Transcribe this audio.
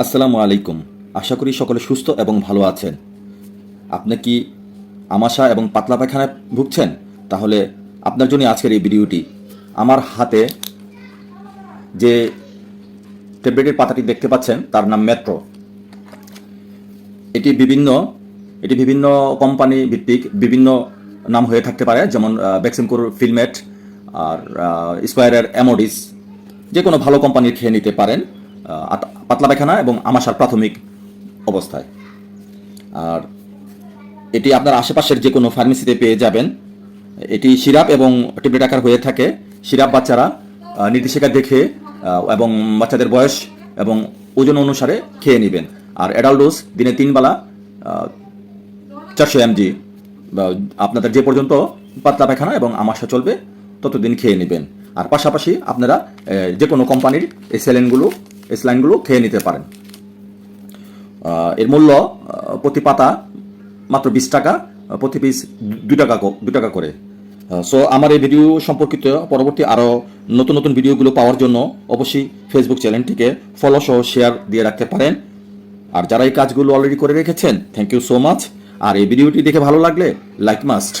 আসসালামু আলাইকুম। আশা করি সকলে সুস্থ এবং ভালো আছেন। আপনি কি আমাশা এবং পাতলা পায়খানায় ভুগছেন? তাহলে আপনার জন্য আজকের এই ভিডিওটি। আমার হাতে যে ট্যাবলেটের পাতাটি দেখতে পাচ্ছেন, তার নাম মেট্রো। এটি বিভিন্ন এটি বিভিন্ন কোম্পানি ভিত্তিক বিভিন্ন নাম হয়ে থাকতে পারে, যেমন ভ্যাকসিনকোর ফিলমেট আর স্কোয়ারের অ্যামোডিস যে কোনো ভালো কোম্পানির খেয়ে নিতে পারেন। পাতলা পায়খানা এবং আমাশার প্রাথমিক অবস্থায়। আর এটি আপনার আশেপাশের যে কোনো ফার্মেসিতে পেয়ে যাবেন। এটি সিরাপ এবং ট্যাবলেট আকার হয়ে থাকে। সিরাপ বাচ্চারা নির্দেশিকা দেখে এবং বাচ্চাদের বয়স এবং ওজন অনুসারে খেয়ে নেবেন। আর অ্যাডাল্ট ডোজ দিনে তিন বেলা চারশো এমজি আপনাদের যে পর্যন্ত পাতলা পায়খানা এবং আমাশা চলবে, ততদিন খেয়ে নেবেন। আর পাশাপাশি আপনারা যে কোনো কোম্পানির এই স্যালাইনগুলো এই স্যালাইনগুলো খেয়ে নিতে পারেন। এর মূল্য প্রতি পাতা মাত্র বিশ টাকা প্রতি পিস দুই টাকা দুই টাকা করে। সো আমার এই ভিডিও সম্পর্কিত পরবর্তী আরও নতুন নতুন ভিডিওগুলো পাওয়ার জন্য অবশ্যই ফেসবুক চ্যানেলটিকে ফলো সহ শেয়ার দিয়ে রাখতে পারেন। আর যারা এই কাজগুলো অলরেডি করে রেখেছেন থ্যাংক ইউ সো মাচ আর এই ভিডিওটি দেখে ভালো লাগলে লাইক মাস্ট